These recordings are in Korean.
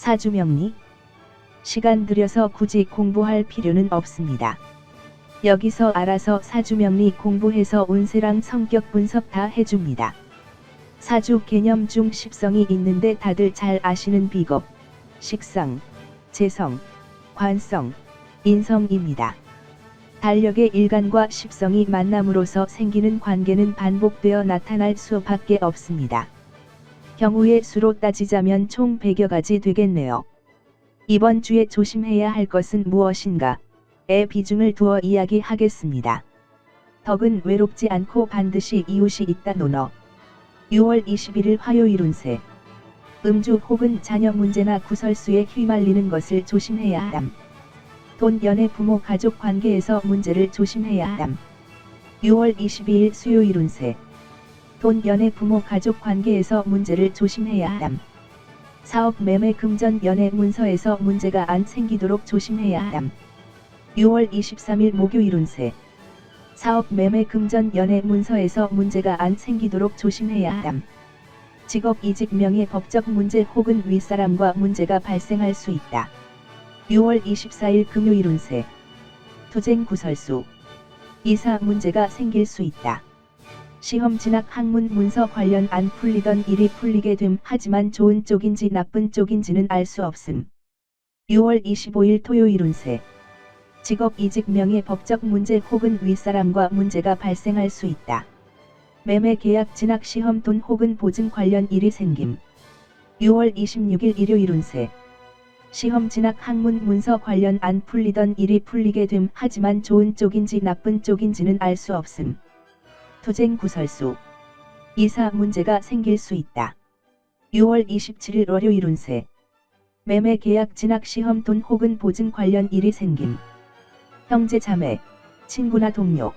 사주명리 시간 들여서 굳이 공부할 필요는 없습니다. 여기서 알아서 사주명리 공부해서 운세랑 성격 분석 다 해줍니다. 사주 개념 중 십성이 있는데 다들 잘 아시는 비겁, 식성, 재성, 관성, 인성입니다. 달력의 일간과 십성이 만남으로써 생기는 관계는 반복되어 나타날 수밖에 없습니다. 경우의 수로 따지자면 총 100여 가지 되겠네요. 이번 주에 조심해야 할 것은 무엇인가? 에 비중을 두어 이야기하겠습니다. 덕은 외롭지 않고 반드시 이웃이 있다 논어. 6월 21일 화요일 운세. 음주 혹은 자녀 문제나 구설수에 휘말리는 것을 조심해야 함. 돈, 연애, 부모, 가족 관계에서 문제를 조심해야 함. 6월 22일 수요일 운세. 돈, 연애, 부모, 가족 관계에서 문제를 조심해야 함. 사업, 매매, 금전, 연애, 문서에서 문제가 안 생기도록 조심해야 함. 6월 23일 목요일 운세. 사업, 매매, 금전, 연애, 문서에서 문제가 안 생기도록 조심해야 함. 직업, 이직, 명예, 법적 문제 혹은 윗사람과 문제가 발생할 수 있다. 6월 24일 금요일 운세. 투쟁 구설수. 이사 문제가 생길 수 있다. 시험 진학 학문 문서 관련 안 풀리던 일이 풀리게 됨 하지만 좋은 쪽인지 나쁜 쪽인지는 알 수 없음. 6월 25일 토요일 운세. 직업 이직 명예 법적 문제 혹은 윗사람과 문제가 발생할 수 있다. 매매 계약 진학 시험 돈 혹은 보증 관련 일이 생김. 6월 26일 일요일 운세. 시험 진학 학문 문서 관련 안 풀리던 일이 풀리게 됨 하지만 좋은 쪽인지 나쁜 쪽인지는 알 수 없음. 투쟁 구설수. 이사 문제가 생길 수 있다. 6월 27일 월요일 운세. 매매 계약 진학 시험 돈 혹은 보증 관련 일이 생김. 형제 자매, 친구나 동료,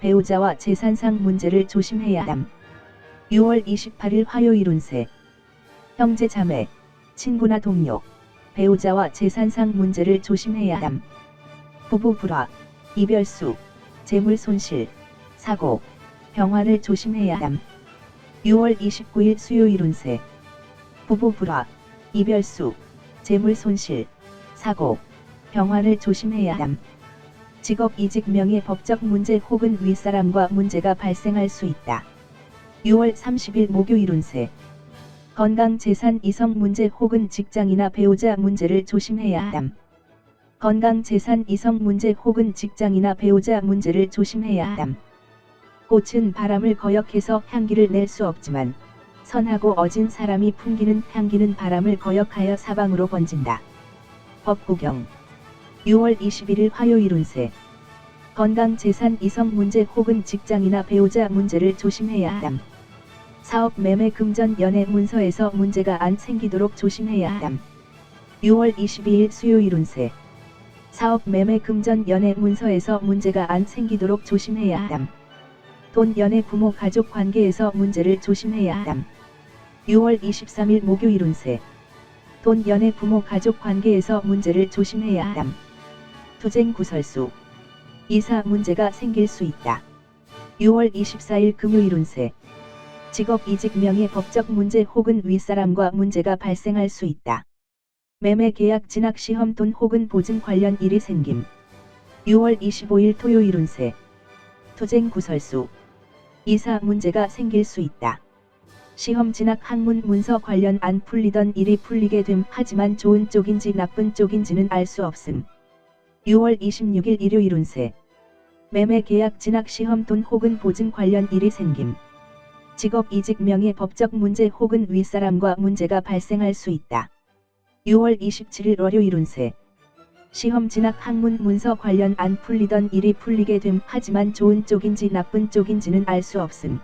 배우자와 재산상 문제를 조심해야 함. 6월 28일 화요일 운세. 형제 자매, 친구나 동료, 배우자와 재산상 문제를 조심해야 함. 부부 불화, 이별수, 재물 손실, 사고, 병화를 조심해야 함. 6월 29일 수요일 운세. 부부 불화, 이별수, 재물 손실, 사고, 병화를 조심해야 함. 직업 이직 명예 법적 문제 혹은 윗사람과 문제가 발생할 수 있다. 6월 30일 목요일 운세. 건강 재산 이성 문제 혹은 직장이나 배우자 문제를 조심해야 함. 건강 재산 이성 문제 혹은 직장이나 배우자 문제를 조심해야 함. 꽃은 바람을 거역해서 향기를 낼 수 없지만 선하고 어진 사람이 풍기는 향기는 바람을 거역하여 사방으로 번진다. 법구경 6월 21일 화요일 운세 건강 재산 이성 문제 혹은 직장이나 배우자 문제를 조심해야 함. 사업 매매 금전 연애 문서에서 문제가 안 생기도록 조심해야 함. 6월 22일 수요일 운세 사업 매매 금전 연애 문서에서 문제가 안 생기도록 조심해야 함. 돈 연애 부모 가족 관계에서 문제를 조심해야 함. 6월 23일 목요일 운세 돈 연애 부모 가족 관계에서 문제를 조심해야 함. 투쟁 구설수 이사 문제가 생길 수 있다. 6월 24일 금요일 운세 직업 이직 명예 법적 문제 혹은 윗사람과 문제가 발생할 수 있다. 매매 계약 진학 시험 돈 혹은 보증 관련 일이 생김. 6월 25일 토요일 운세 투쟁 구설수 이사 문제가 생길 수 있다. 시험 진학 학문 문서 관련 안 풀리던 일이 풀리게 됨 하지만 좋은 쪽인지 나쁜 쪽인지는 알 수 없음. 6월 26일 일요일 운세. 매매 계약 진학 시험 돈 혹은 보증 관련 일이 생김. 직업 이직 명예 법적 문제 혹은 윗사람과 문제가 발생할 수 있다. 6월 27일 월요일 운세. 시험 진학 학문 문서 관련 안 풀리던 일이 풀리게 됨 하지만 좋은 쪽인지 나쁜 쪽인지는 알 수 없음.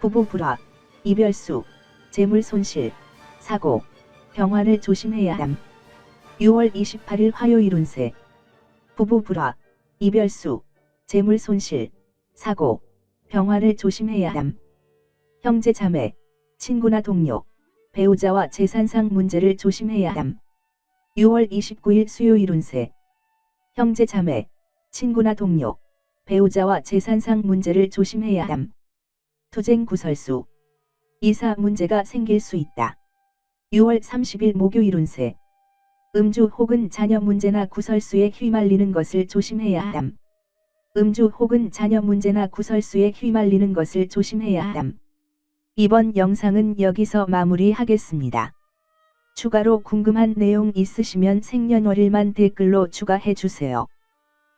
부부 불화, 이별수, 재물 손실, 사고, 병화를 조심해야 함. 6월 28일 화요일 운세. 부부 불화, 이별수, 재물 손실, 사고, 병화를 조심해야 함. 형제 자매, 친구나 동료, 배우자와 재산상 문제를 조심해야 함. 6월 29일 수요일 운세. 형제 자매, 친구나 동료, 배우자와 재산상 문제를 조심해야 함. 투쟁 구설수. 이사 문제가 생길 수 있다. 6월 30일 목요일 운세. 음주 혹은 자녀 문제나 구설수에 휘말리는 것을 조심해야 함. 음주 혹은 자녀 문제나 구설수에 휘말리는 것을 조심해야 함. 이번 영상은 여기서 마무리하겠습니다. 추가로 궁금한 내용 있으시면 생년월일만 댓글로 추가해 주세요.